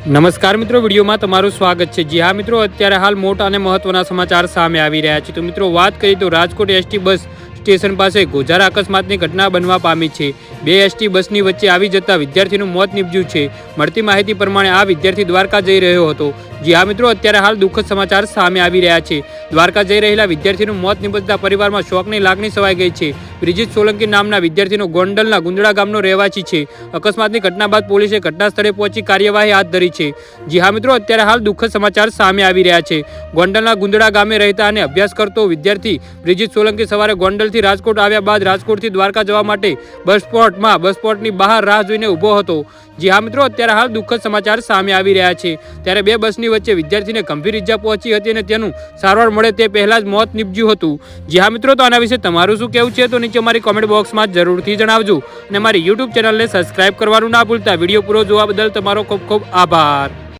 નમસ્કાર મિત્રો, વિડીયોમાં તમારું સ્વાગત છે. જી હા મિત્રો, અત્યારે હાલ મોટા અને મહત્વના સમાચાર સામે આવી રહ્યા છે. તો મિત્રો, વાત કરીએ તો રાજકોટ એસટી બસ સ્ટેશન પાસે ગોઝારા અકસ્માતની ઘટના બનવા પામી છે. બે એસટી બસની વચ્ચે આવી જતા વિદ્યાર્થીનું મોત નીપજ્યું છે. મળતી માહિતી પ્રમાણે આ વિદ્યાર્થી દ્વારકા જઈ રહ્યો હતો. જી હા મિત્રો, અત્યારે હાલ દુઃખદ સમાચાર સામે આવી રહ્યા છે. દ્વારકા જઈ રહેલા વિદ્યાર્થીનું મોત નીપજતા પરિવારમાં શોકની લાગણી સવાઈ ગઈ છે. બ્રિજિત સોલંકી નામના વિદ્યાર્થીનો ગોંડલના ગુંદડા ગામનો રહેવાસી છે. અકસ્માતની ઘટના બાદ પોલીસે ઘટના સ્થળે પહોંચી કાર્યવાહી હાથ ધરી છે. જી હા મિત્રો, અત્યારે હાલ દુઃખદ સમાચાર સામે આવી રહ્યા છે. ગોંડલના ગુંદડા ગામે રહેતા અને અભ્યાસ કરતો વિદ્યાર્થી બ્રિજિત સોલંકી સવારે ગોંડલથી રાજકોટ આવ્યા બાદ રાજકોટથી દ્વારકા જવા માટે બસ સ્પોટમાં, બસ સ્પોટની બહાર રાહ જોઈને ઊભો હતો. જી હા મિત્રો, અત્યારે હાલ દુઃખદ સમાચાર સામે આવી રહ્યા છે. ત્યારે બે બસની વચ્ચે વિદ્યાર્થીને ગંભીર ઇજા પહોંચી હતી અને તેનું સારવાર મળે તે પહેલાં જ મોત નીપજ્યું હતું. જી હા મિત્રો, તો આના વિશે તમારું શું કહેવું છે? તો નીચે અમારી કોમેન્ટ બોક્સમાં જરૂરથી જણાવજો અને અમારી યુટ્યુબ ચેનલને સબસ્ક્રાઇબ કરવાનું ના ભૂલતા. વીડિયો પૂરો જોવા બદલ તમારો ખૂબ ખૂબ આભાર.